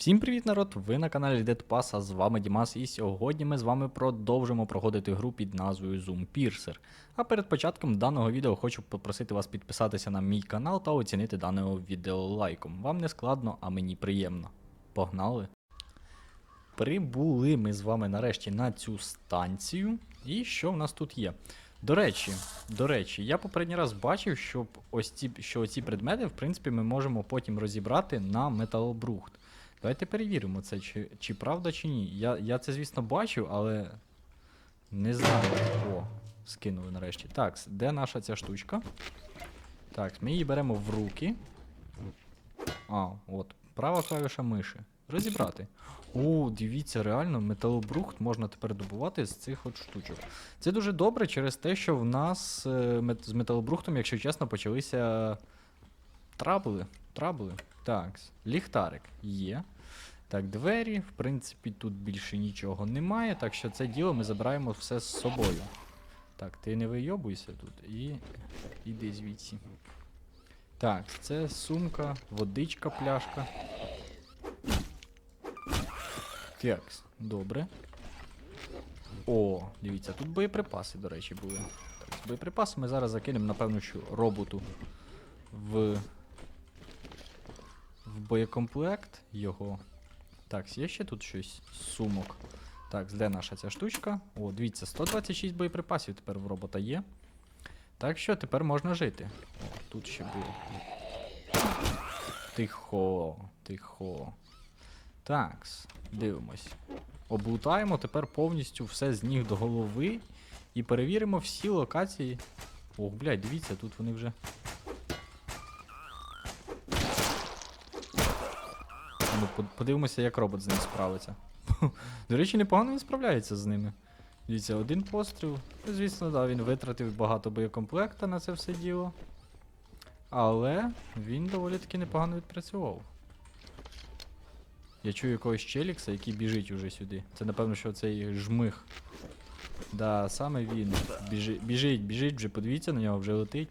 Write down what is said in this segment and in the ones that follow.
Всім привіт, народ! Ви на каналі Dead Pass, а з вами Дімас, і сьогодні ми з вами продовжимо проходити гру під назвою Zoom Piercer. А перед початком даного відео хочу попросити вас підписатися на мій канал та оцінити дане відео лайком. Вам не складно, а мені приємно. Погнали! Прибули ми з вами нарешті на цю станцію. І що в нас тут є? До речі, до речі, я попередній раз бачив, що ось ці, що ці предмети, в принципі, ми можемо потім розібрати на металобрухт. Давайте перевіримо це, чи, чи правда, чи ні. Я, я це, звісно, бачив, але не знаю. О, скинули нарешті. Так, де наша ця штучка? Так, ми її беремо в руки. А, от, права клавіша миші. Розібрати. О, дивіться, реально, металобрухт можна тепер добувати з цих от штучок. Це дуже добре через те, що в нас е, з металобрухтом, якщо чесно, почалися трабли. Трабли. Так, ліхтарик є. Так, двері, в принципі, тут більше нічого немає, так що це діло ми забираємо все з собою. Так, ти не вийобуйся тут і іди звідси. Так, це сумка, водичка, пляшка. Текс, добре. О, дивіться, тут боєприпаси, до речі, були. Так, з боєприпаси ми зараз закинемо, напевно, що роботу в в боєкомплект його. Так, є ще тут щось сумок. Так, де наша ця штучка? О, дивіться, 126 боєприпасів тепер в робота є. Так що тепер можна жити. О, тут ще було. Тихо, тихо. Так, дивимось. Облутаємо тепер повністю все з ніг до голови. І перевіримо всі локації. Ох, блядь, дивіться, тут вони вже. Ну, под- подивимося, як робот з ним справиться. До речі, непогано він справляється з ними. Дивіться, один постріл. Ну, Звісно, да, він витратив багато боєкомплекта на це все діло. Але він доволі таки непогано відпрацював. Я чую якогось челікса, який біжить уже сюди. Це напевно, що цей жмих. Да, саме він. Біжи, біжить, біжить вже, подивіться на нього, вже летить.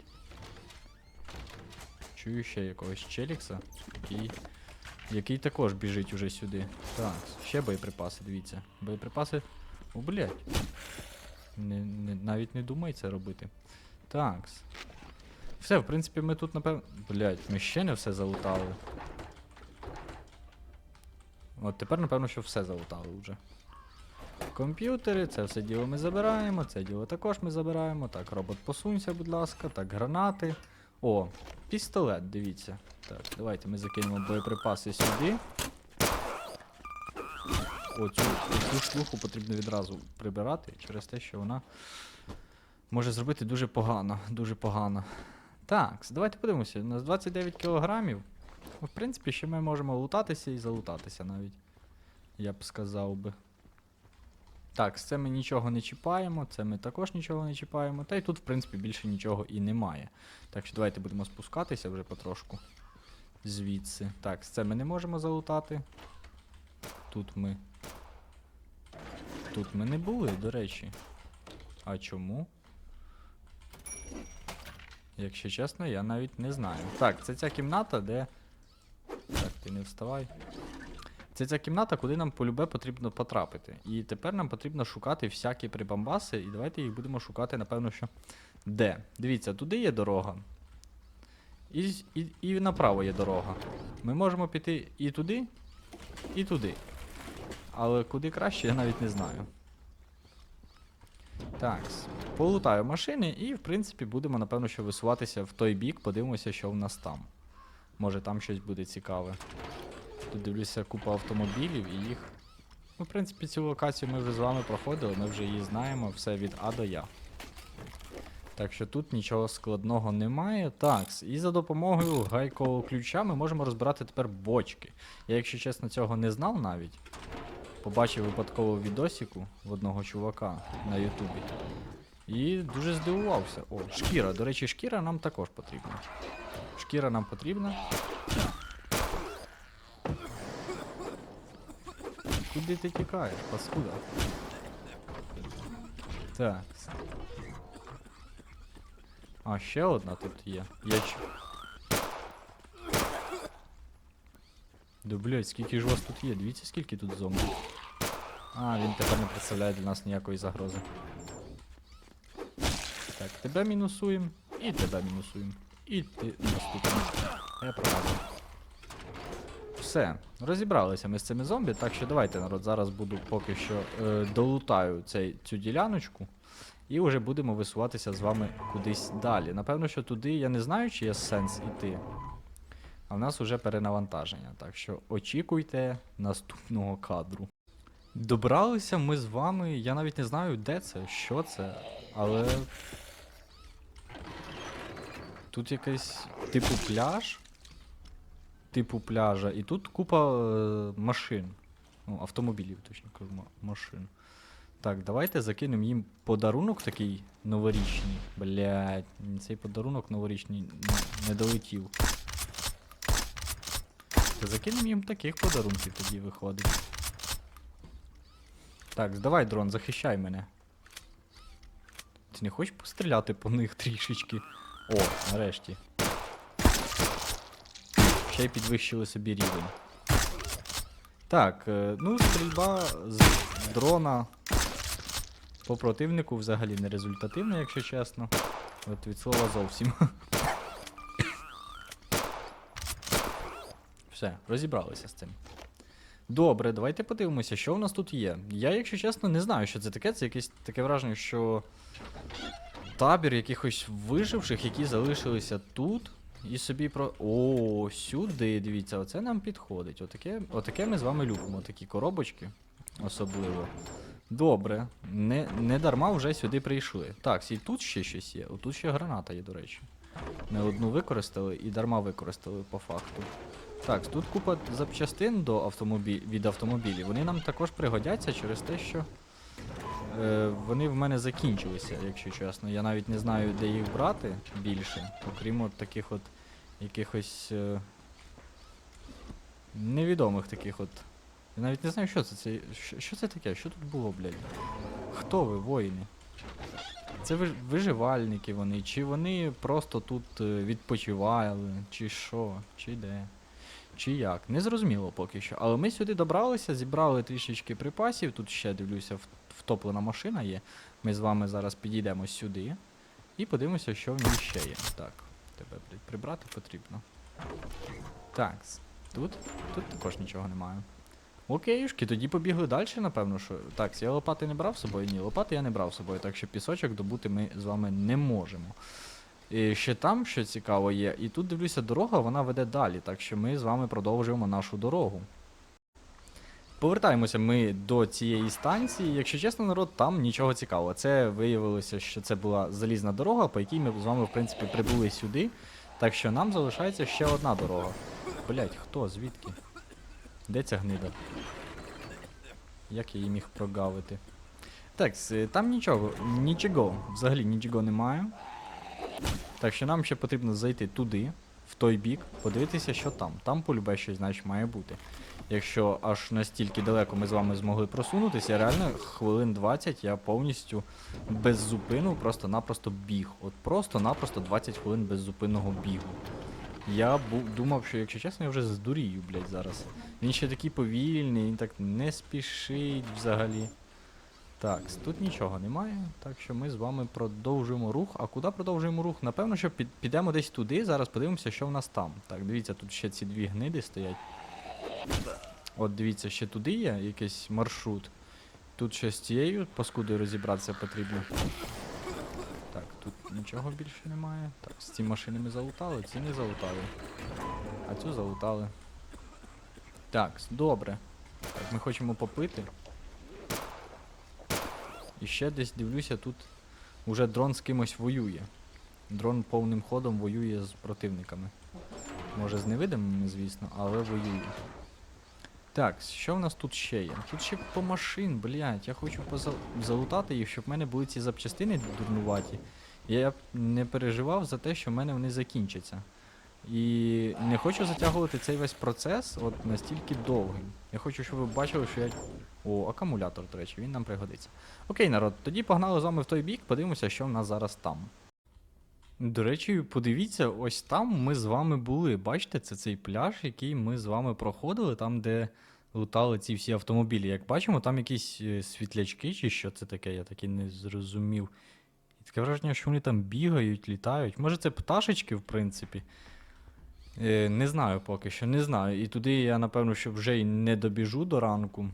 Чую ще якогось челікса, який який також біжить уже сюди. Так, ще боєприпаси, дивіться. Боєприпаси. О, блядь. Не, не, навіть не думай це робити. Так. Все, в принципі, ми тут, напевно. Блядь, ми ще не все залутали. От тепер, напевно, що все залутали вже. Комп'ютери, це все діло ми забираємо, це діло також ми забираємо. Так, робот посунься, будь ласка. Так, гранати. О, пістолет, дивіться. Так, давайте ми закинемо боєприпаси сюди. Оцю, цю шлюху потрібно відразу прибирати через те, що вона може зробити дуже погано. Дуже погано. Так, давайте подивимося. У нас 29 кілограмів. Ну, В принципі, ще ми можемо лутатися і залутатися навіть. Я б сказав би. Так, з це ми нічого не чіпаємо, це ми також нічого не чіпаємо. Та й тут, в принципі, більше нічого і немає. Так що давайте будемо спускатися вже потрошку. Звідси. Так, з це ми не можемо залутати. Тут ми. Тут ми не були, до речі. А чому? Якщо чесно, я навіть не знаю. Так, це ця кімната, де. Так, ти не вставай. Це ця кімната, куди нам полюбе потрібно потрапити. І тепер нам потрібно шукати всякі прибамбаси, і давайте їх будемо шукати, напевно, що. Де? Дивіться, туди є дорога. І, і, і направо є дорога. Ми можемо піти і туди, і туди. Але куди краще, я навіть не знаю. Так, полутаю машини і, в принципі, будемо, напевно, що висуватися в той бік, подивимося, що в нас там. Може там щось буде цікаве. Тут дивлюся купа автомобілів і їх. Ну, в принципі, цю локацію ми вже з вами проходили, ми вже її знаємо, все від А до Я. Так що тут нічого складного немає. Так, і за допомогою гайкового ключа ми можемо розбирати тепер бочки. Я, якщо чесно, цього не знав навіть. Побачив випадково відосіку в одного чувака на Ютубі. І дуже здивувався. О, шкіра. До речі, шкіра нам також потрібна. Шкіра нам потрібна. Куди ти тікаєш, паскуда? Так. А, ще одна тут є. Я ч... Да блять, скільки ж вас тут є? Дивіться, скільки тут зомбі. А, він тепер не представляє для нас ніякої загрози. Так, тебе мінусуємо, і тебе мінусуємо. І ти наступний. Я правда. Все, розібралися ми з цими зомбі, так що давайте, народ, зараз буду поки що е, долутаю цей, цю діляночку. І вже будемо висуватися з вами кудись далі. Напевно, що туди я не знаю, чи є сенс іти. А в нас вже перенавантаження. Так що очікуйте наступного кадру. Добралися ми з вами. Я навіть не знаю, де це, що це, але. Тут якийсь типу пляж. Типу пляжа, і тут купа е, машин. Ну, автомобілів, точно кажу, машин. Так, давайте закинемо їм подарунок такий новорічний. Блять, цей подарунок новорічний не долетів. Закинемо їм таких подарунків тоді виходить. Так, здавай, дрон, захищай мене. Ти не хочеш постріляти по них трішечки? О, нарешті. Ще підвищили собі рівень. Так, е, ну, стрільба з дрона по противнику взагалі не результативна, якщо чесно. От від слова зовсім. Все, розібралися з цим. Добре, давайте подивимося, що в нас тут є. Я, якщо чесно, не знаю, що це таке. Це якесь таке враження, що табір якихось виживших, які залишилися тут. І собі про. О, сюди, дивіться, оце нам підходить. Отаке, отаке ми з вами любимо, такі коробочки. Особливо. Добре. Не, не дарма вже сюди прийшли. Так, і тут ще щось є. Отут ще граната є, до речі. Не одну використали і дарма використали по факту. Так, тут купа запчастин до автомобіль... від автомобілів. Вони нам також пригодяться через те, що вони в мене закінчилися, якщо чесно. Я навіть не знаю, де їх брати більше, окрім от таких от якихось е, невідомих таких от. Я навіть не знаю, що це. це що, що це таке? Що тут було, блядь? Хто ви, воїни? Це виживальники вони, чи вони просто тут е, відпочивали, чи що, чи де, чи як. Не зрозуміло поки що. Але ми сюди добралися, зібрали трішечки припасів. Тут ще дивлюся, втоплена машина є. Ми з вами зараз підійдемо сюди і подивимося, що в ній ще є. Так, тебе прибрати потрібно. Так, тут, тут також нічого немає. Окейшки, тоді побігли далі, напевно, що. Так, я лопати не брав з собою? Ні, лопати я не брав з собою, так що пісочок добути ми з вами не можемо. І ще там, що цікаво є, і тут дивлюся, дорога, вона веде далі, так що ми з вами продовжуємо нашу дорогу. Повертаємося ми до цієї станції. Якщо чесно, народ, там нічого цікавого. Це виявилося, що це була залізна дорога, по якій ми з вами, в принципі, прибули сюди. Так що нам залишається ще одна дорога. Блять, хто? Звідки? Де ця гнида? Як я її міг прогавити? Так, там нічого, нічого, взагалі нічого немає. Так що нам ще потрібно зайти туди, в той бік, подивитися, що там. Там полюбе щось, значить, має бути. Якщо аж настільки далеко ми з вами змогли просунутися, реально хвилин 20 я повністю без зупину просто-напросто біг. От просто-напросто 20 хвилин беззупинного бігу. Я думав, що якщо чесно, я вже здурію, блядь, зараз. Він ще такий повільний, він так не спішить взагалі. Так, тут нічого немає, так що ми з вами продовжуємо рух. А куди продовжуємо рух? Напевно, що під, підемо десь туди, зараз подивимося, що в нас там. Так, дивіться, тут ще ці дві гниди стоять. От дивіться, ще туди є якийсь маршрут. Тут ще з цією паскудою розібратися потрібно. Так, тут нічого більше немає. Так, з ці машини ми залутали, ці не залутали. А цю залутали. Так, добре. Так, ми хочемо попити. І ще десь дивлюся, тут уже дрон з кимось воює. Дрон повним ходом воює з противниками. Може з невидимими, звісно, але воює. Так, що в нас тут ще є? Тут ще по машин, блядь, я хочу поза... залутати їх, щоб в мене були ці запчастини дурнуваті. Я б не переживав за те, що в мене вони закінчаться. І не хочу затягувати цей весь процес от настільки довгий. Я хочу, щоб ви бачили, що я. О, акумулятор, до речі, він нам пригодиться. Окей, народ, тоді погнали з вами в той бік, подивимося, що в нас зараз там. До речі, подивіться, ось там ми з вами були. Бачите, це цей пляж, який ми з вами проходили, там, де лутали ці всі автомобілі. Як бачимо, там якісь е, світлячки чи що це таке, я так і не зрозумів. І таке враження, що вони там бігають, літають. Може, це пташечки, в принципі. Е, не знаю поки що, не знаю. І туди я, напевно, що вже й не добіжу до ранку.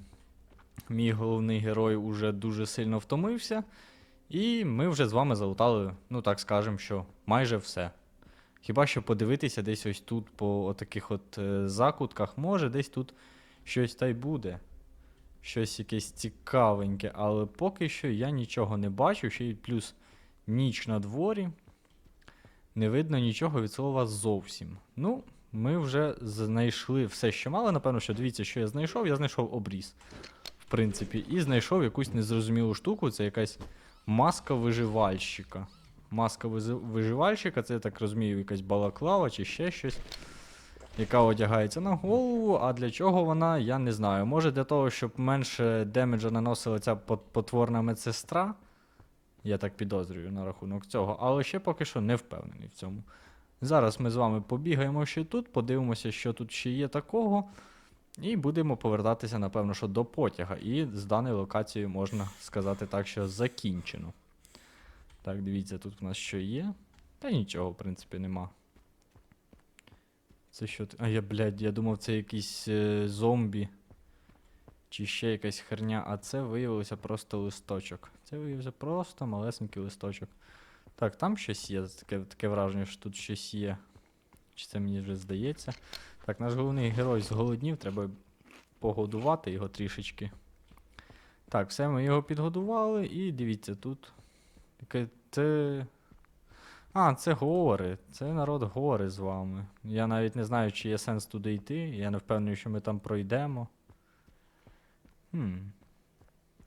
Мій головний герой уже дуже сильно втомився. І ми вже з вами залутали, ну так скажемо, що майже все. Хіба що подивитися десь ось тут по таких от е, закутках, може десь тут щось та й буде. Щось якесь цікавеньке, але поки що я нічого не бачу, ще й плюс ніч на дворі. Не видно нічого від слова зовсім. Ну, ми вже знайшли все, що мали. Напевно, що дивіться, що я знайшов. Я знайшов обріз, в принципі, і знайшов якусь незрозумілу штуку. Це якась маска виживальщика. Маска виживальщика, це я так розумію, якась балаклава чи ще щось, яка одягається на голову. А для чого вона, я не знаю. Може для того, щоб менше демеджа наносила ця потворна медсестра. Я так підозрюю на рахунок цього, але ще поки що не впевнений в цьому. Зараз ми з вами побігаємо ще тут, подивимося, що тут ще є такого. І будемо повертатися, напевно, що до потяга. І з даною локацією можна сказати так, що закінчено. Так, дивіться, тут в нас що є. Та нічого, в принципі, нема. Це що? А я, блядь, я думав, це якийсь е, зомбі. Чи ще якась херня, а це виявилося просто листочок. Це виявився просто малесенький листочок. Так, там щось є, таке, таке враження, що тут щось є. Чи це мені вже здається? Так, наш головний герой зголоднів, треба погодувати його трішечки. Так, все, ми його підгодували, і дивіться, тут. Це. А, це гори. Це народ гори з вами. Я навіть не знаю, чи є сенс туди йти. Я не впевнений, що ми там пройдемо. Хм.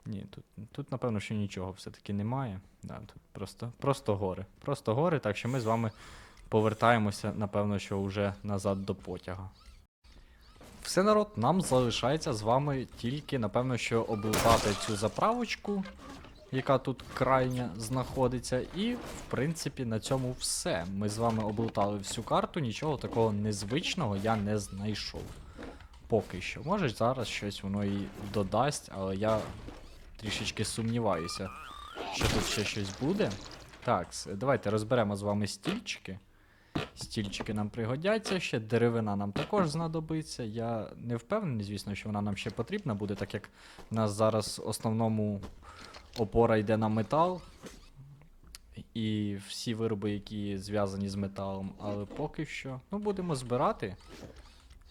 Ні, тут, тут напевно, що нічого все-таки немає. Да, тут просто, просто гори. Просто гори, так що ми з вами повертаємося, напевно, що вже назад до потяга. Все народ, нам залишається з вами тільки, напевно, що облутати цю заправочку, яка тут крайня знаходиться. І, в принципі, на цьому все. Ми з вами облутали всю карту, нічого такого незвичного я не знайшов. Поки що. Може зараз щось воно і додасть, але я трішечки сумніваюся, що тут ще щось буде. Так, давайте розберемо з вами стільчики. Стільчики нам пригодяться, ще деревина нам також знадобиться. Я не впевнений, звісно, що вона нам ще потрібна буде, так як в нас зараз в основному опора йде на метал. І всі вироби, які зв'язані з металом, але поки що. Ну, будемо збирати.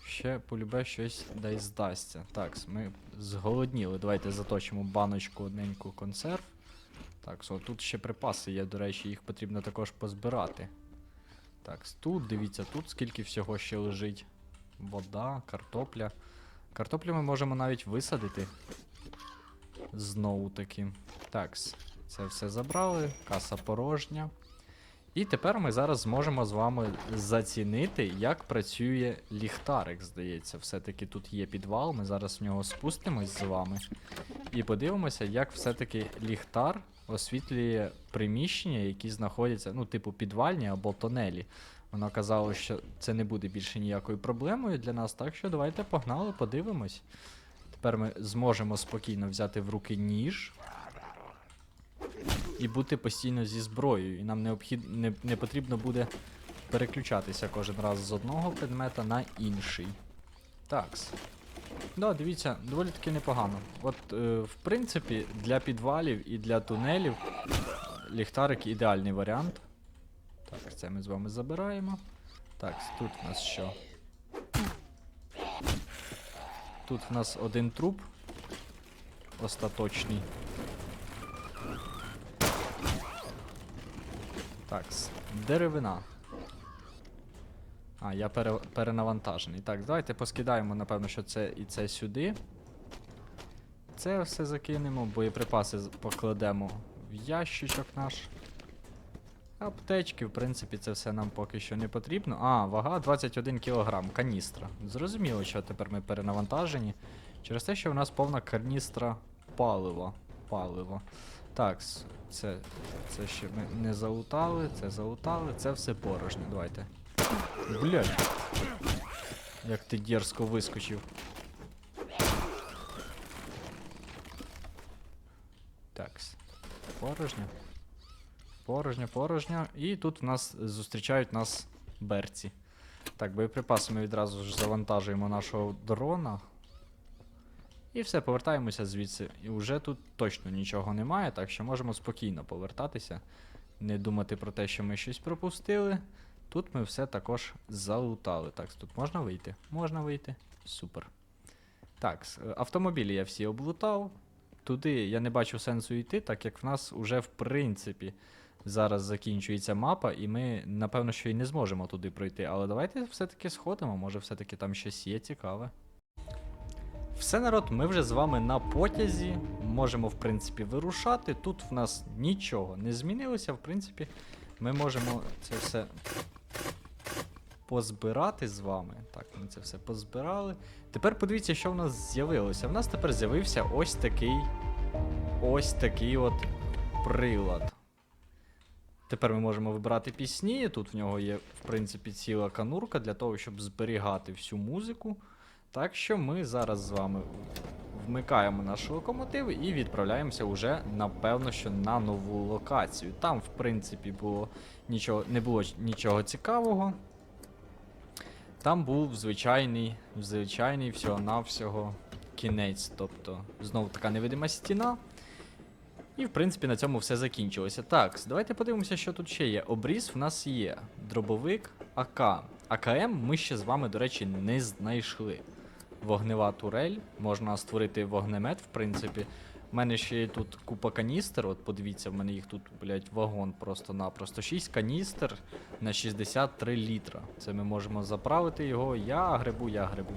Ще полюбе щось десь здасться. Так, ми зголодніли. Давайте заточимо баночку одненьку консерв. Так, so, тут ще припаси є, до речі, їх потрібно також позбирати. Так, тут, дивіться, тут скільки всього ще лежить. Вода, картопля. Картоплю ми можемо навіть висадити. Знову таки. Так, це все забрали. Каса порожня. І тепер ми зараз зможемо з вами зацінити, як працює ліхтарик, здається. Все-таки тут є підвал, ми зараз в нього спустимось з вами. І подивимося, як все-таки ліхтар освітлює приміщення, які знаходяться, ну, типу, підвальні або тонелі. Воно казало, що це не буде більше ніякою проблемою для нас, так що давайте погнали, подивимось. Тепер ми зможемо спокійно взяти в руки ніж і бути постійно зі зброєю. І нам необхід... не, не потрібно буде переключатися кожен раз з одного предмета на інший. Такс. Да, дивіться, доволі таки непогано. От, е, в принципі, для підвалів і для тунелів ліхтарик ідеальний варіант. Так, це ми з вами забираємо. Так, тут в нас що? Тут в нас один труп. Остаточний. Так, деревина. А, я пере, перенавантажений. Так, давайте поскидаємо, напевно, що це і це сюди. Це все закинемо, боєприпаси покладемо в ящичок наш. Аптечки, в принципі, це все нам поки що не потрібно. А, вага 21 кг, каністра. Зрозуміло, що тепер ми перенавантажені. Через те, що в нас повна каністра палива. Паливо. Так, це, це ще ми не залутали, це залутали, це все порожньо. Давайте. Блядь. Як ти дерзко вискочив. Такс. Порожньо. Порожньо, порожньо. І тут в нас зустрічають нас берці. Так, боєприпаси ми відразу ж завантажуємо нашого дрона. І все, повертаємося звідси. І вже тут точно нічого немає, так що можемо спокійно повертатися. Не думати про те, що ми щось пропустили. Тут ми все також залутали. Так, тут можна вийти? Можна вийти. Супер. Так, е, автомобілі я всі облутав. Туди я не бачу сенсу йти, так як в нас уже в принципі зараз закінчується мапа, і ми, напевно, що і не зможемо туди пройти. Але давайте все-таки сходимо, може все-таки там щось є цікаве. Все, народ, ми вже з вами на потязі. Можемо, в принципі, вирушати. Тут в нас нічого не змінилося. В принципі, ми можемо це все позбирати з вами. Так, ми це все позбирали. Тепер подивіться, що в нас з'явилося. В нас тепер з'явився ось такий. Ось такий от прилад. Тепер ми можемо вибирати пісні. Тут в нього є, в принципі, ціла канурка для того, щоб зберігати всю музику. Так що ми зараз з вами вмикаємо наш локомотив і відправляємося уже, напевно, що на нову локацію. Там, в принципі, було нічого, не було нічого цікавого. Там був звичайний, звичайний всього-навсього кінець. Тобто, знову така невидима стіна. І, в принципі, на цьому все закінчилося. Так, давайте подивимося, що тут ще є. Обріз в нас є. Дробовик АК. АКМ ми ще з вами, до речі, не знайшли. Вогнева турель. Можна створити вогнемет, в принципі. У мене ще є тут купа каністр. От подивіться, в мене їх тут, блядь, вагон просто-напросто. 6 каністр на 63 літра. Це ми можемо заправити його. Я грибу, я грибу.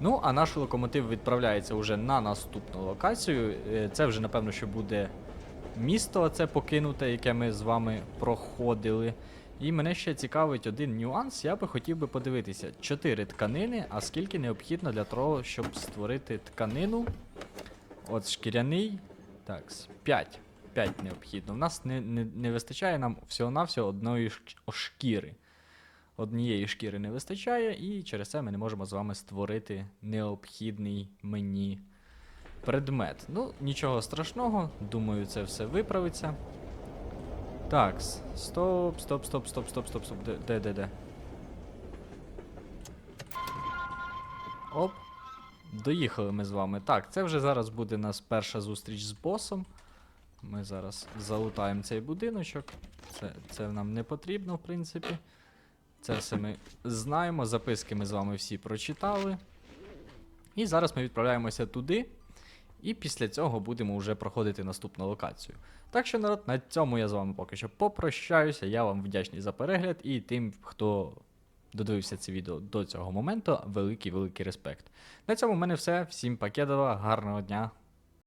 Ну, а наш локомотив відправляється вже на наступну локацію. Е, Це вже, напевно, що буде місто, це покинуте, яке ми з вами проходили. І мене ще цікавить один нюанс. Я би хотів би подивитися: 4 тканини, а скільки необхідно для того, щоб створити тканину. От шкіряний. Так, 5. 5 необхідно. У нас не, не, не вистачає нам всього-навсього одної шкіри. Однієї шкіри не вистачає, і через це ми не можемо з вами створити необхідний мені предмет. Ну, нічого страшного, думаю, це все виправиться. Так, стоп, стоп, стоп, стоп, стоп, стоп, стоп. Де, де, де? Оп. Доїхали ми з вами. Так, це вже зараз буде нас перша зустріч з босом. Ми зараз залутаємо цей будиночок. Це, це нам не потрібно, в принципі. Це все ми знаємо. Записки ми з вами всі прочитали. І зараз ми відправляємося туди. І після цього будемо вже проходити наступну локацію. Так що, народ, на цьому я з вами поки що попрощаюся. Я вам вдячний за перегляд і тим, хто додивився це відео до цього моменту, великий великий респект. На цьому в мене все. Всім пакетова, гарного дня,